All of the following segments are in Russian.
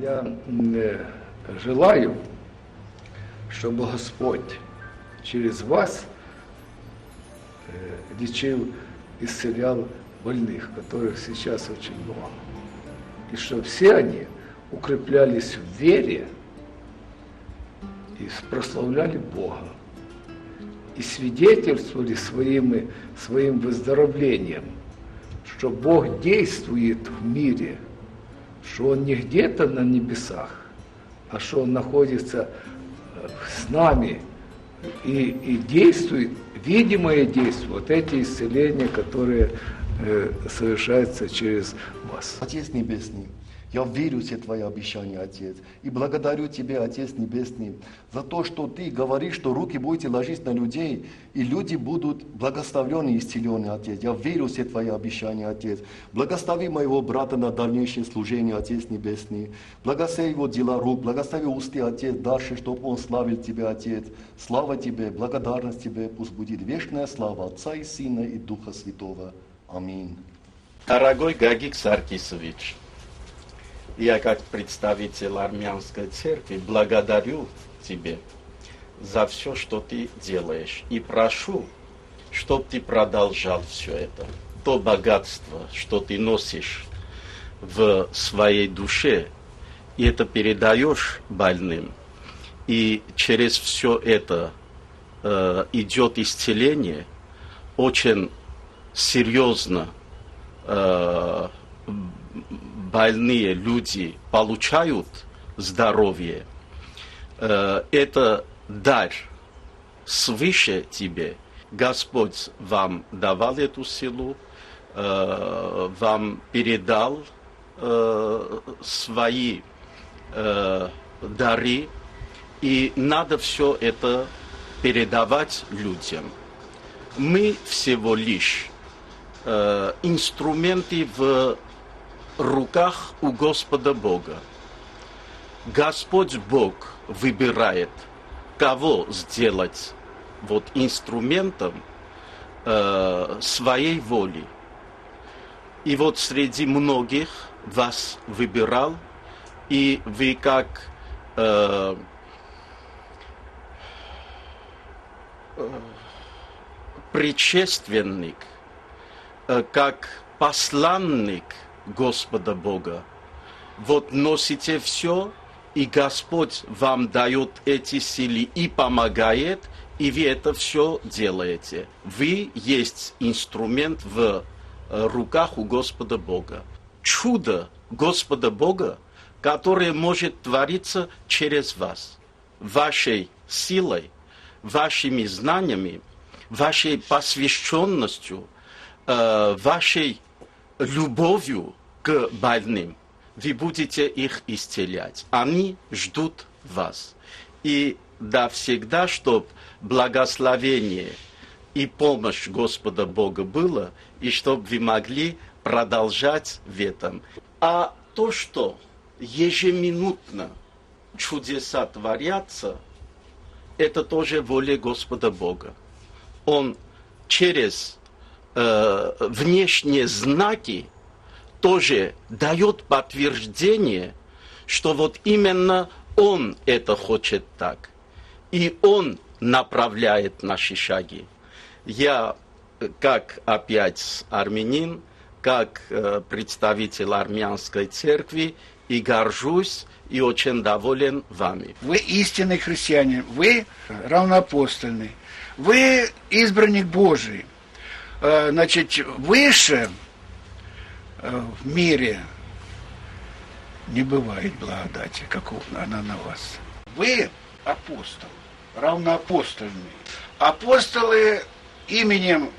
Я э, желаю, чтобы Господь через вас э, лечил, исцелял больных, которых сейчас очень много. И чтобы все они укреплялись в вере и прославляли Бога. И свидетельствовали своим, своим выздоровлением, что Бог действует в мире, что Он не где-то на небесах, а что Он находится с нами и, и действует, видимое действие, вот эти исцеления, которые э, совершаются через вас. Отец Небесный, я верю все Твои обещания, Отец. И благодарю Тебя, Отец Небесный, за то, что Ты говоришь, что руки будете ложить на людей, и люди будут благословлены и исцелены, Отец. Я верю все Твои обещания, Отец. Благослови моего брата на дальнейшее служение, Отец Небесный. Благослови его дела рук, благослови усты, Отец, дальше, чтобы он славил Тебя, Отец. Слава Тебе, благодарность Тебе, пусть будет вечная слава Отца и Сына и Духа Святого. Аминь. Дорогой Гагик Саркисович, я как представитель армянской церкви благодарю тебе за все, что ты делаешь. И прошу, чтобы ты продолжал все это. То богатство, что ты носишь в своей душе, и это передаешь больным. И через все это э, идет исцеление, очень серьезно э, больные люди получают здоровье, э, это дар свыше тебе. Господь вам давал эту силу, э, вам передал э, свои дары, и надо все это передавать людям. Мы всего лишь инструменты в руках у Господа Бога. Господь Бог выбирает, кого сделать вот инструментом э, своей воли. И вот среди многих вас выбирал, и вы как э, э, предшественник, э, как посланник – Господа Бога. Вот носите все, и Господь вам дает эти силы и помогает, и вы это все делаете. Вы есть инструмент в э, руках у Господа Бога. Чудо Господа Бога, которое может твориться через вас, вашей силой, вашими знаниями, вашей посвященностью, э, вашей любовью к больным вы будете их исцелять. Они ждут вас. И да всегда, чтобы благословение и помощь Господа Бога было, и чтобы вы могли продолжать в этом. А то, что ежеминутно чудеса творятся, это тоже воля Господа Бога. Он через э, внешние знаки тоже дает подтверждение, что вот именно он это хочет так. И он направляет наши шаги. Я, как опять армянин, как э, представитель армянской церкви, и горжусь, и очень доволен вами. Вы истинный христианин, вы равноапостольный, вы избранник Божий. Э, значит, выше э, в мире не бывает благодати, как она на вас. Вы апостол, равноапостольный. Апостолы именем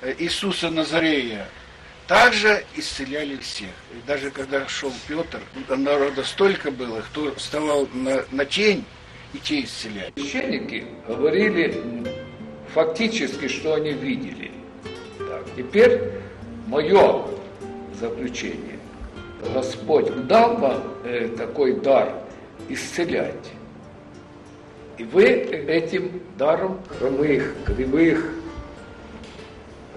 э, Иисуса Назарея также исцеляли всех. И даже когда шел Петр, народа столько было, кто вставал на, на тень, и те исцеляли. Священники говорили фактически, что они видели. Теперь мое заключение. Господь дал вам э, такой дар исцелять. И вы этим даром хромых, кривых,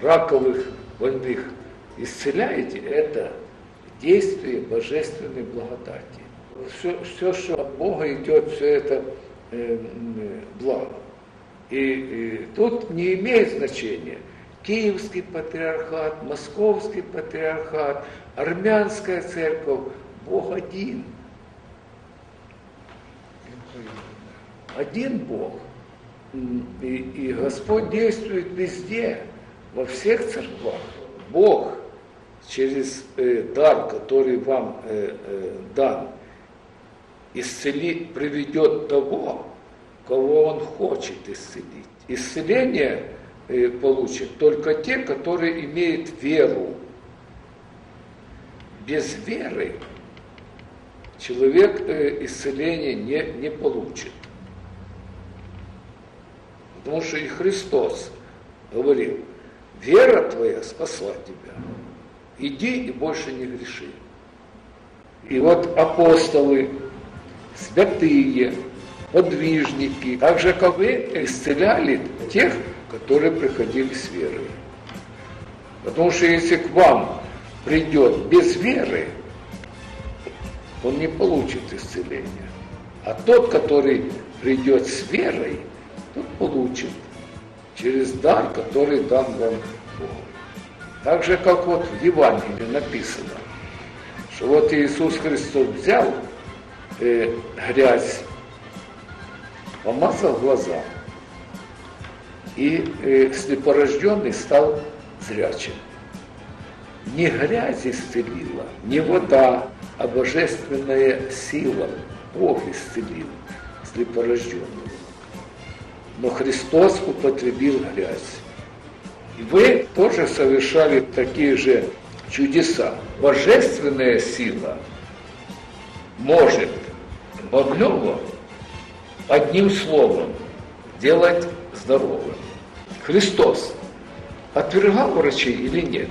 раковых, больных исцеляете. Это действие божественной благодати. Все, все что от Бога идет, все это э, благо. И, и тут не имеет значения Киевский патриархат, Московский патриархат, Армянская церковь, Бог один. Один Бог. И, и Господь действует везде, во всех церквах. Бог через э, дар, который вам э, э, дан, исцели, приведет того, кого Он хочет исцелить. Исцеление получат только те, которые имеют веру. Без веры человек э, исцеления не, не получит. Потому что и Христос говорил, вера твоя спасла тебя. Иди и больше не греши. И вот апостолы, святые, подвижники, так же, как вы, исцеляли тех, которые приходили с верой. Потому что если к вам придет без веры, он не получит исцеления. А тот, который придет с верой, тот получит через дар, который дан вам Бог. Так же, как вот в Евангелии написано, что вот Иисус Христос взял э, грязь, помазал глаза, и слепорожденный стал зрячим. Не грязь исцелила, не вода, а божественная сила. Бог исцелил слепорожденного. Но Христос употребил грязь. И вы тоже совершали такие же чудеса. Божественная сила может больного одним словом делать здоровым. Христос отвергал врачей или нет?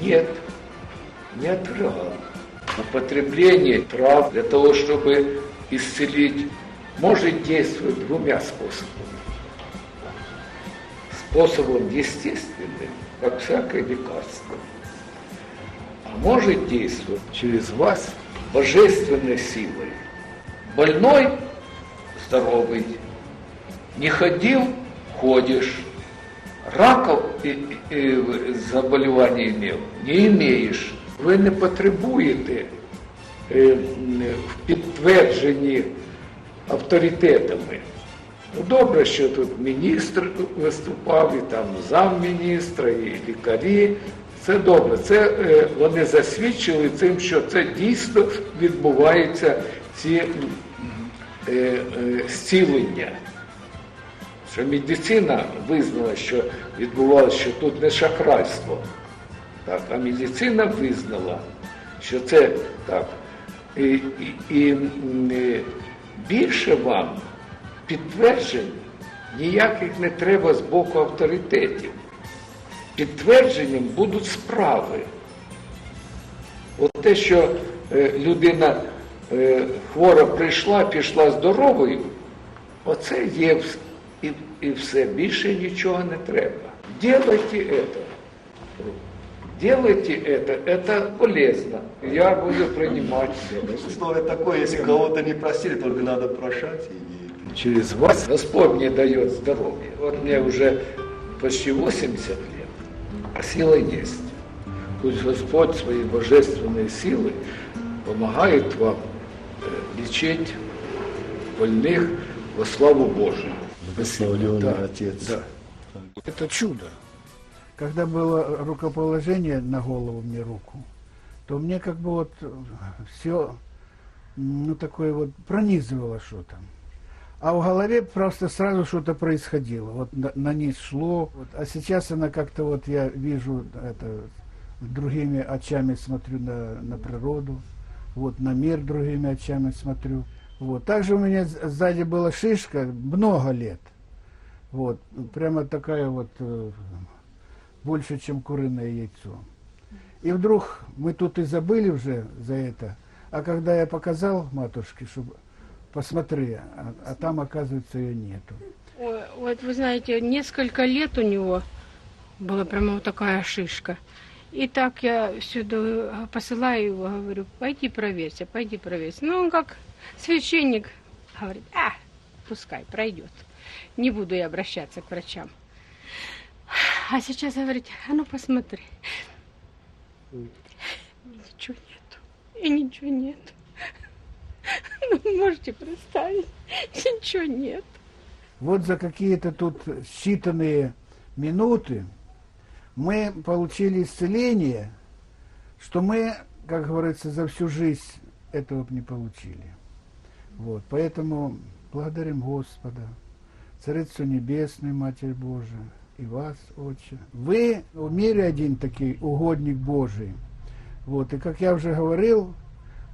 Нет, не отвергал. Употребление трав для того, чтобы исцелить, может действовать двумя способами. Способом естественным, как всякое лекарство. А может действовать через вас божественной силой. Больной – здоровый. Не ходил – ходишь. Раков і, і, заболівання имел, не имеешь. Ви не потребуєте е, в підтвердженні авторитетами. Ну, добре, що тут міністр виступав, і там замміністра, і лікарі. Це добре. Це е, вони засвідчили цим, що це дійсно відбуваються ці е, е, зцілення. Що медицина визнала, що відбувалося, що тут не шахрайство. Так, а медицина визнала, що це так. І, і, і більше вам підтверджень ніяких не треба з боку авторитетів. Підтвердженням будуть справи. От те, що е, людина е, хвора прийшла, пішла здоровою, оце є і, і все. Більше нічого не треба. Делайте это. Делайте это, это полезно. Я буду принимать Условие такое, если кого-то не просили, только надо прошать. И... через вас Господь мне дает здоровье. Вот мне уже почти 80 лет, а сила есть. Пусть Господь своей божественной силой помогает вам э, лечить больных во славу Божию. Благословленный Да, Отец. да. Это чудо. Когда было рукоположение на голову мне руку, то мне как бы вот все, ну такое вот пронизывало что-то. А в голове просто сразу что-то происходило. Вот на, на низ шло. Вот. А сейчас она как-то вот я вижу это другими очами смотрю на, на природу, вот на мир другими очами смотрю. Вот. Также у меня сзади была шишка много лет. Вот, прямо такая вот, э, больше, чем куриное яйцо. И вдруг мы тут и забыли уже за это, а когда я показал матушке, чтобы посмотри, а, а там, оказывается, ее нету. Ой, Вот вы знаете, несколько лет у него была прямо вот такая шишка. И так я сюда посылаю его, говорю, пойди проверься, пойди проверься. Ну, он как священник говорит, а, пускай пройдет. Не буду я обращаться к врачам. А сейчас говорит, а ну посмотри. Ничего нету. И ничего нет. Ну, можете представить, ничего нет. Вот за какие-то тут считанные минуты мы получили исцеление, что мы, как говорится, за всю жизнь этого не получили. Вот, поэтому благодарим Господа, Царицу Небесную, Матерь Божия, и вас, Отче. Вы в мире один такой угодник Божий. Вот, и как я уже говорил,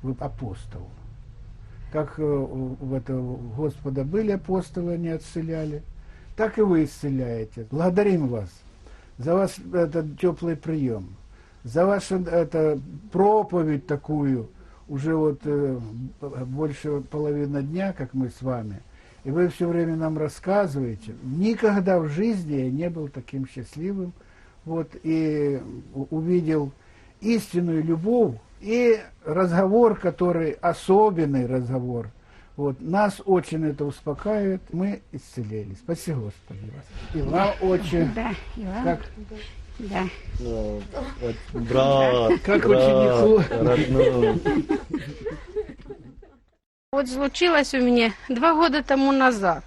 вы апостол. Как э, у этого Господа были апостолы, они отселяли, так и вы исцеляете. Благодарим вас за ваш этот теплый прием, за вашу это, проповедь такую, уже вот э, больше половины дня, как мы с вами, и вы все время нам рассказываете. Никогда в жизни я не был таким счастливым, вот, и увидел истинную любовь и разговор, который особенный разговор. Вот, нас очень это успокаивает, мы исцелились. Спасибо, Господи. И вам очень, Да, и вам. как, Да. Ну, вот брат, Как брат, ученику. родной. Вот случилось у меня два года тому назад.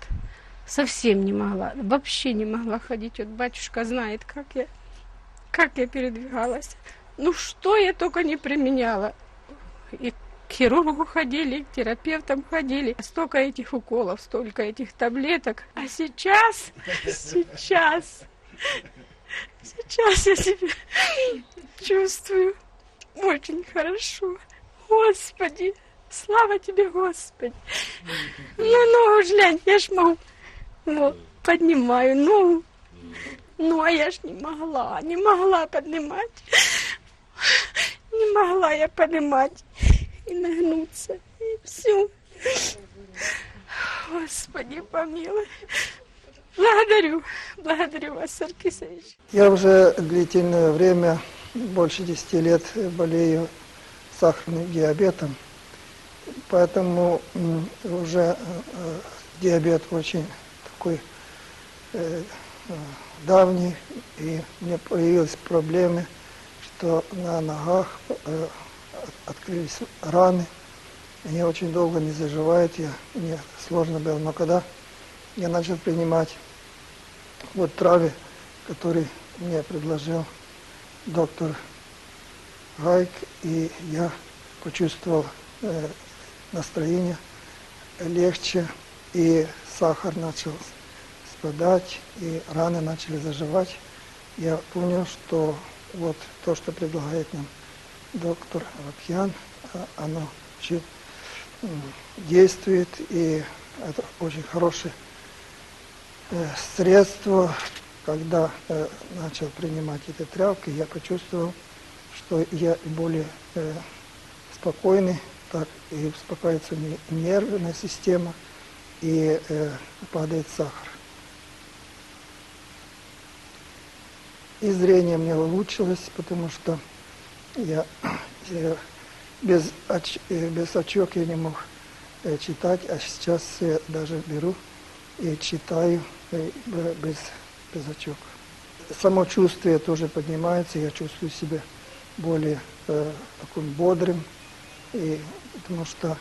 Совсем не могла, вообще не могла ходить. Вот батюшка знает, как я, как я передвигалась. Ну что я только не применяла. И к хирургу ходили, и к терапевтам ходили. Столько этих уколов, столько этих таблеток. А сейчас, сейчас, сейчас я себя чувствую очень хорошо. Господи, слава тебе, Господи. Ну, ж глянь, я ж могу. Вот, поднимаю ногу. Ну, а я ж не могла, не могла поднимать. Не могла я поднимать и нагнуться. И все. Господи, помилуй. Благодарю, благодарю вас, Саркисович. Я уже длительное время, больше 10 лет, болею сахарным диабетом, поэтому уже э, э, диабет очень такой э, давний, и мне появились проблемы, что на ногах от- открылись раны, они очень долго не заживают, я, мне сложно было, но когда я начал принимать вот травы, который мне предложил доктор Гайк, и я почувствовал э, настроение легче, и сахар начал спадать, и раны начали заживать. Я понял, что вот то, что предлагает нам доктор Лапьян, а, оно м, действует, и это очень хороший средство, когда э, начал принимать эти тряпки, я почувствовал, что я более э, спокойный, так и успокаивается не- нервная система, и э, падает сахар. И зрение мне улучшилось, потому что я, я без, оч- э, без очок я не мог э, читать, а сейчас я даже беру и читаю э, без, без очок. Самочувствие тоже поднимается, я чувствую себя более э, таким бодрым, и, потому что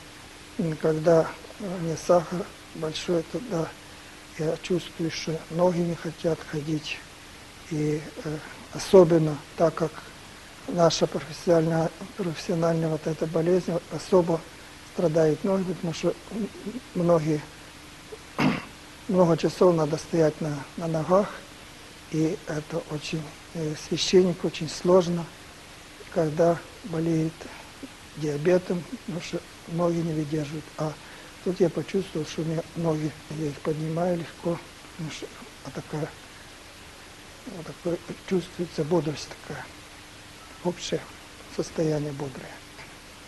когда э, мне сахар большой, тогда я чувствую, что ноги не хотят ходить. И э, особенно так как наша профессиональная, профессиональная вот эта болезнь особо страдают ноги, потому что многие много часов надо стоять на, на ногах, и это очень, э, священник очень сложно, когда болеет диабетом, потому что ноги не выдерживают. А тут я почувствовал, что у меня ноги, я их поднимаю легко, потому что вот такая, вот такое чувствуется бодрость такая, общее состояние бодрое.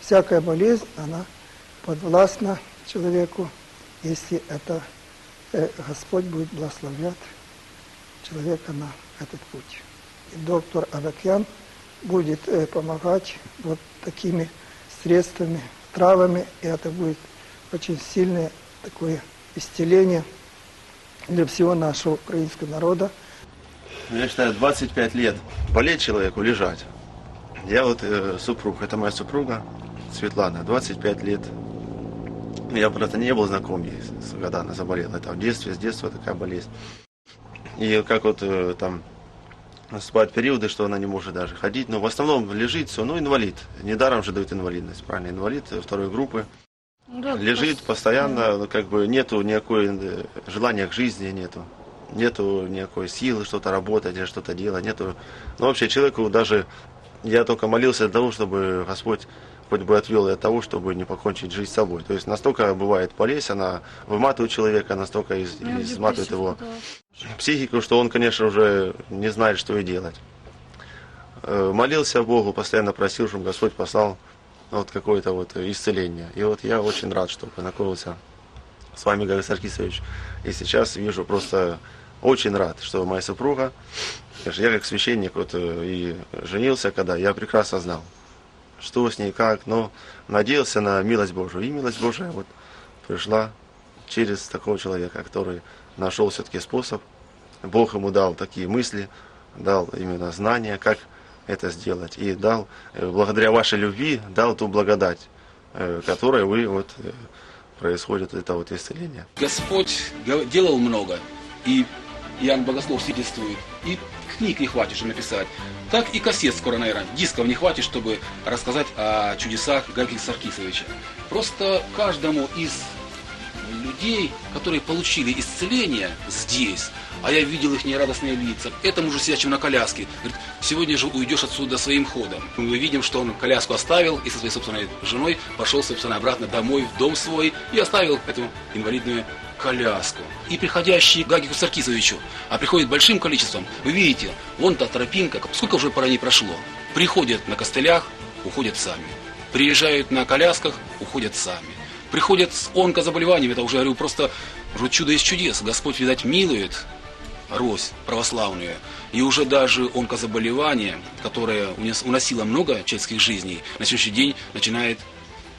Всякая болезнь, она подвластна человеку, если это Господь будет благословлять человека на этот путь. И доктор Авакян будет э, помогать вот такими средствами, травами, и это будет очень сильное такое исцеление для всего нашего украинского народа. Я считаю, 25 лет болеть человеку, лежать. Я вот э, супруг, это моя супруга Светлана, 25 лет. Я просто не был знаком ей, когда она заболела. Это в детстве, с детства такая болезнь. И как вот э, там наступают периоды, что она не может даже ходить, но в основном лежит все, ну инвалид. Недаром же дают инвалидность, правильно, инвалид э, второй группы. Лежит постоянно, ну, как бы нету никакой э, желания к жизни, нету. Нету никакой силы что-то работать или что-то делать, нету. Ну, вообще человеку даже, я только молился для того, чтобы Господь хоть бы отвел и от того, чтобы не покончить жизнь с собой. То есть настолько бывает болезнь, она выматывает человека, настолько из- изматывает его психику, что он, конечно, уже не знает, что и делать. Э, Молился Богу, постоянно просил, чтобы Господь послал вот какое-то вот исцеление. И вот я очень рад, что познакомился с вами, Гаврил Саркисович. И сейчас вижу просто очень рад, что моя супруга, я как священник вот э, и женился, когда я прекрасно знал, что с ней, как, но надеялся на милость Божию. И милость Божия вот пришла через такого человека, который нашел все-таки способ. Бог ему дал такие мысли, дал именно знания, как это сделать. И дал, э, благодаря вашей любви, дал ту благодать, э, которой вы вот э, происходит это вот исцеление. Господь делал много, и Иоанн Богослов свидетельствует, и книг не хватит, чтобы написать, так и кассет скоро, наверное, дисков не хватит, чтобы рассказать о чудесах Гагии Саркисовича. Просто каждому из людей, которые получили исцеление здесь, а я видел их нерадостные лица, этому же сидящему на коляске, говорит, сегодня же уйдешь отсюда своим ходом. Мы видим, что он коляску оставил и со своей собственной женой пошел, собственно, обратно домой, в дом свой и оставил эту инвалидную коляску. И приходящие к Гагику Саркисовичу, а приходит большим количеством, вы видите, вон та тропинка, сколько уже пора не прошло. Приходят на костылях, уходят сами. Приезжают на колясках, уходят сами. Приходят с онкозаболеванием, это уже говорю просто уже чудо из чудес. Господь, видать, милует Рось православную. И уже даже онкозаболевание, которое уносило много человеческих жизней, на следующий день начинает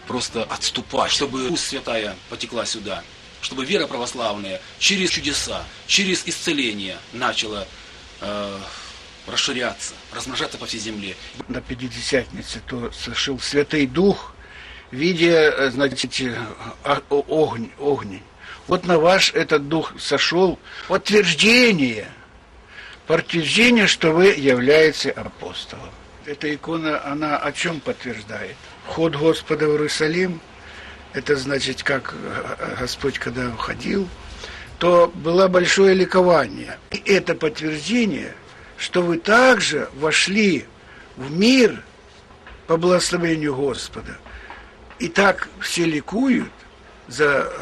просто отступать, чтобы пусть святая потекла сюда, чтобы вера православная через чудеса, через исцеление начала э, расширяться, размножаться по всей земле. на Пятидесятнице, то сошел Святый Дух в виде, э, значит, э, огонь, огнень. Вот на ваш этот Дух сошел подтверждение, подтверждение, что вы являетесь апостолом. Эта икона, она о чем подтверждает? Вход Господа в Иерусалим, это значит, как Господь, когда уходил, то было большое ликование. И это подтверждение, что вы также вошли в мир по благословению Господа. И так все ликуют за,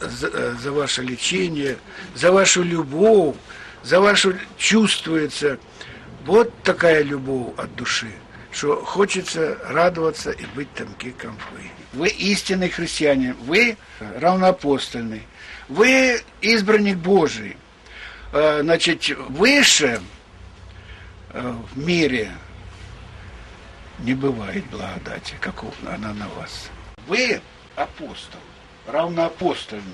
за, за ваше лечение, за вашу любовь, за вашу чувствуется вот такая любовь от души, что хочется радоваться и быть таким, как вы. Вы истинный христианин, вы равноапостольный, вы избранник Божий. Э, Значит, выше э, в мире не бывает благодати, как она на вас. Вы апостол, равноапостольный.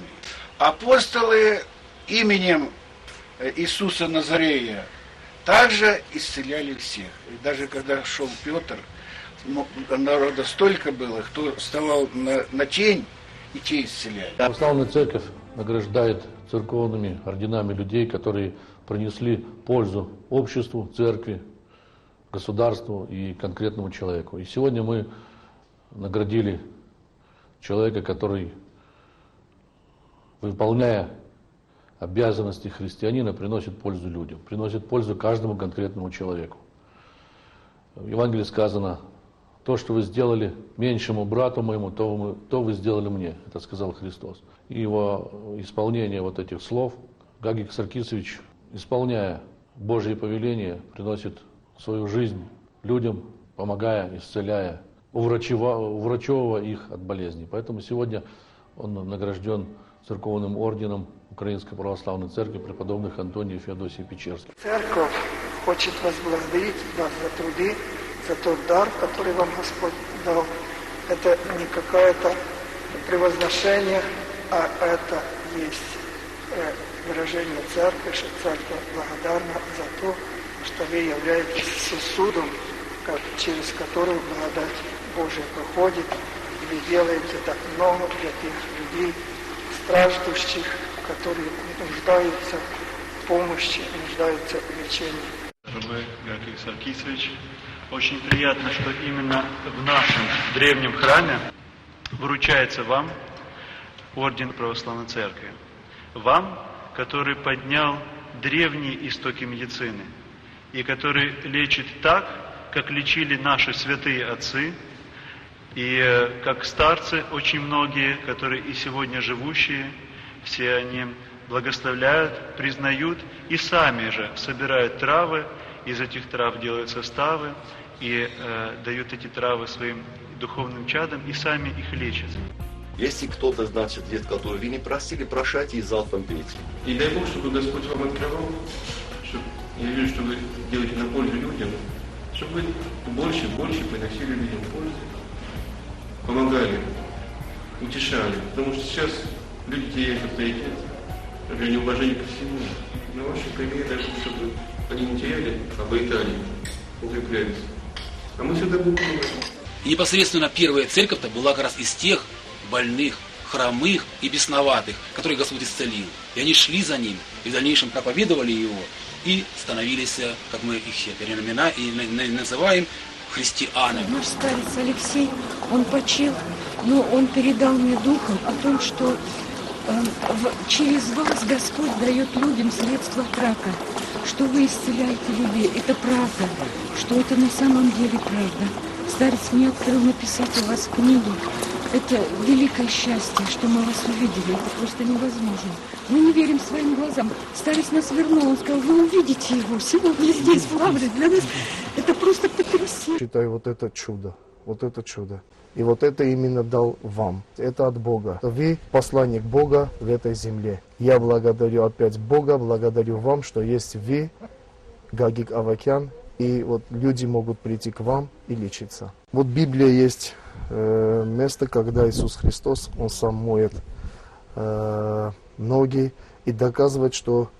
Апостолы именем э, Иисуса Назарея также исцеляли всех. И даже когда шел Петр, народа столько было, кто вставал на, на тень, и те исцеляли. Православная церковь награждает церковными орденами людей, которые принесли пользу обществу, церкви, государству и конкретному человеку. И сегодня мы наградили человека, который, выполняя обязанности христианина, приносит пользу людям, приносит пользу каждому конкретному человеку. В Евангелии сказано, то, что вы сделали меньшему брату моему, то вы, то вы сделали мне. Это сказал Христос. И его исполнение вот этих слов Гагик Саркисович, исполняя Божье повеление, приносит свою жизнь людям, помогая, исцеляя, уврачевывая их от болезней. Поэтому сегодня он награжден церковным орденом Украинской Православной Церкви преподобных Антония и Феодосии Печерских. Церковь хочет вас благодарить вас за труды, за тот дар, который вам Господь дал. Это не какое-то превозношение, а это есть э, выражение церкви, что церковь благодарна за то, что вы являетесь сосудом, как, через который благодать Божия проходит, и вы делаете так много для тех людей, страждущих, которые нуждаются в помощи, нуждаются в лечении. Рабе Георгий Саркисович, очень приятно, что именно в нашем древнем храме вручается вам Орден Православной Церкви. Вам, который поднял древние истоки медицины и который лечит так, как лечили наши святые отцы, и э, как старцы, очень многие, которые и сегодня живущие, все они благословляют, признают и сами же собирают травы, из этих трав делают составы и э, дают эти травы своим духовным чадам и сами их лечат. Если кто-то, значит, есть, который вы не просили, прощайте и залпом пейте. И дай Бог, чтобы Господь вам открывал, чтобы, я вижу, что вы делаете на пользу людям, чтобы вы больше и больше приносили людям пользу, помогали, утешали. Потому что сейчас люди теряют авторитет, например, неуважение ко всему. На вашем примере дай Бог, чтобы они не теряли, а обретали, укреплялись. А мы всегда будем. И непосредственно первая церковь-то была как раз из тех больных, хромых и бесноватых, которых Господь исцелил. И они шли за ним, и в дальнейшем проповедовали его, и становились, э, как мы их переимена и на- на- называем, христианами. Наш старец Алексей, он почил, но он передал мне духом о том, что через вас Господь дает людям средства от рака, что вы исцеляете людей. Это правда, что это на самом деле правда. Старец мне открыл написать о вас книгу. Это великое счастье, что мы вас увидели. Это просто невозможно. Мы не верим своим глазам. Старец нас вернул. Он сказал, вы увидите его сегодня здесь, в Лавре. Для нас это просто потрясение. Считаю вот это чудо, вот это чудо. И вот это именно дал вам. Это от Бога. Вы посланник Бога в этой земле. Я благодарю опять Бога, благодарю вам, что есть вы, Гагик Авакян, и вот люди могут прийти к вам и лечиться. Вот в Библии есть э, место, когда Иисус Христос, Он сам моет э, ноги и доказывает, что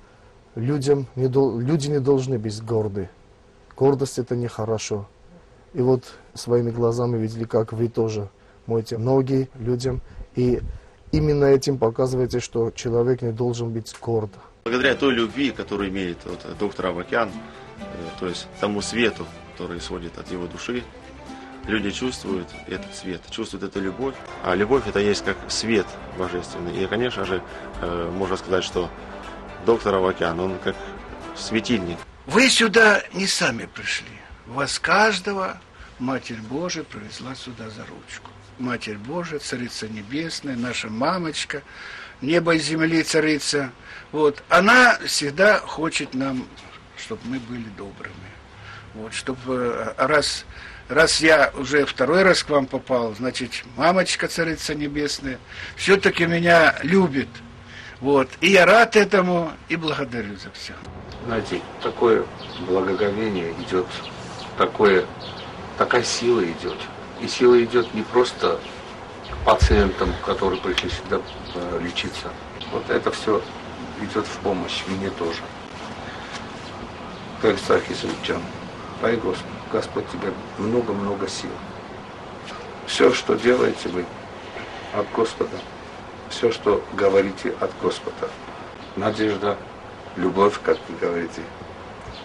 людям не люди не должны быть горды. Гордость это нехорошо. И вот своими глазами видели, как вы тоже моете ноги людям. И именно этим показываете, что человек не должен быть горд. Благодаря той любви, которую имеет вот, доктор Авакян, э, то есть тому свету, который исходит от его души, люди чувствуют этот свет, чувствуют эту любовь. А любовь это есть как свет божественный. И, конечно же, э, можно сказать, что доктор Авакян, он как светильник. Вы сюда не сами пришли. Вас каждого Матерь Божия привезла сюда за ручку. Матерь Божия, Царица Небесная, наша мамочка, небо и земли царица. Вот. Она всегда хочет нам, чтобы мы были добрыми. Вот, чтобы раз, раз я уже второй раз к вам попал, значит, мамочка Царица Небесная все-таки меня любит. Вот. И я рад этому и благодарю за все. Знаете, такое благоговение идет, такое, такая сила идет. И сила идет не просто пациентам, которые пришли сюда э, лечиться. Вот это все идет в помощь мне тоже. Как Саркисовичам, дай Господь, Господь тебе много-много сил. Все, что делаете вы от Господа, все, что говорите от Господа. Надежда, любовь, как вы говорите.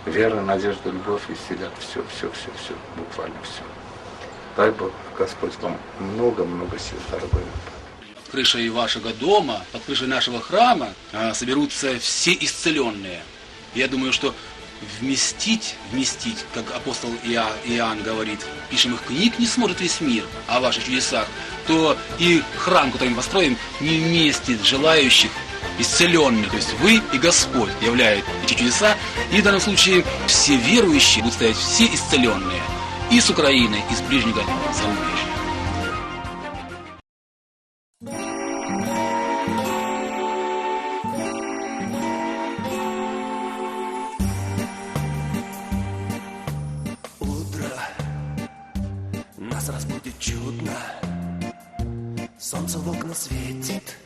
Вера, надежда, любовь исцелят все, все, все, все, буквально все. Дай Бог, Господь вам много-много сил, дорогой крышей вашего дома, под крышей нашего храма а, соберутся все исцеленные. Я думаю, что вместить, вместить, как апостол Иа- Иоанн говорит, пишем их книг не сможет весь мир о ваших чудесах, то и храм, который мы построим, не вместит желающих исцеленными. То есть вы и Господь являют эти чудеса, и в данном случае все верующие будут стоять все исцеленные и с Украины, и с ближнего, и с зарубежья. Нас разбудит чудно Солнце в окна светит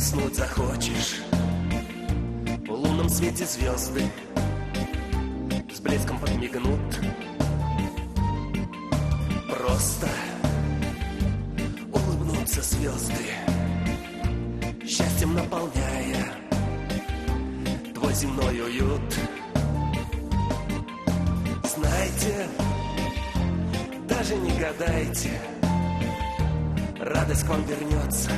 уснуть захочешь. В лунном свете звезды С блеском подмигнут. Просто улыбнутся звезды Счастьем наполняя Твой земной уют. Знайте, даже не гадайте Радость к вам вернется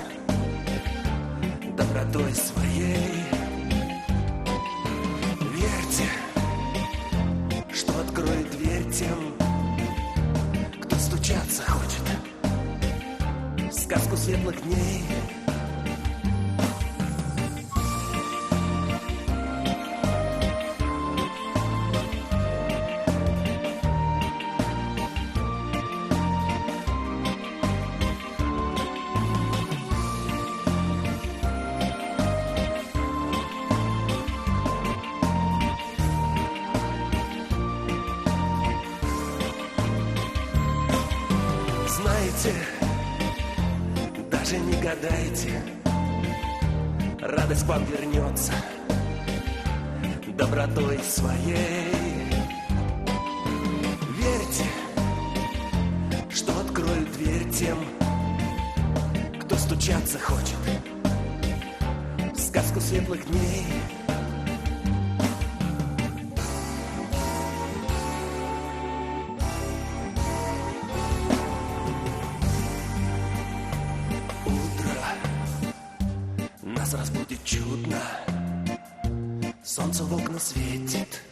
гадайте Радость к вам вернется. Добротой своей. Верьте, что откроют дверь тем Кто стучаться хочет. В сказку светлых дней Нас разбудит чудно. Солнце в окна светит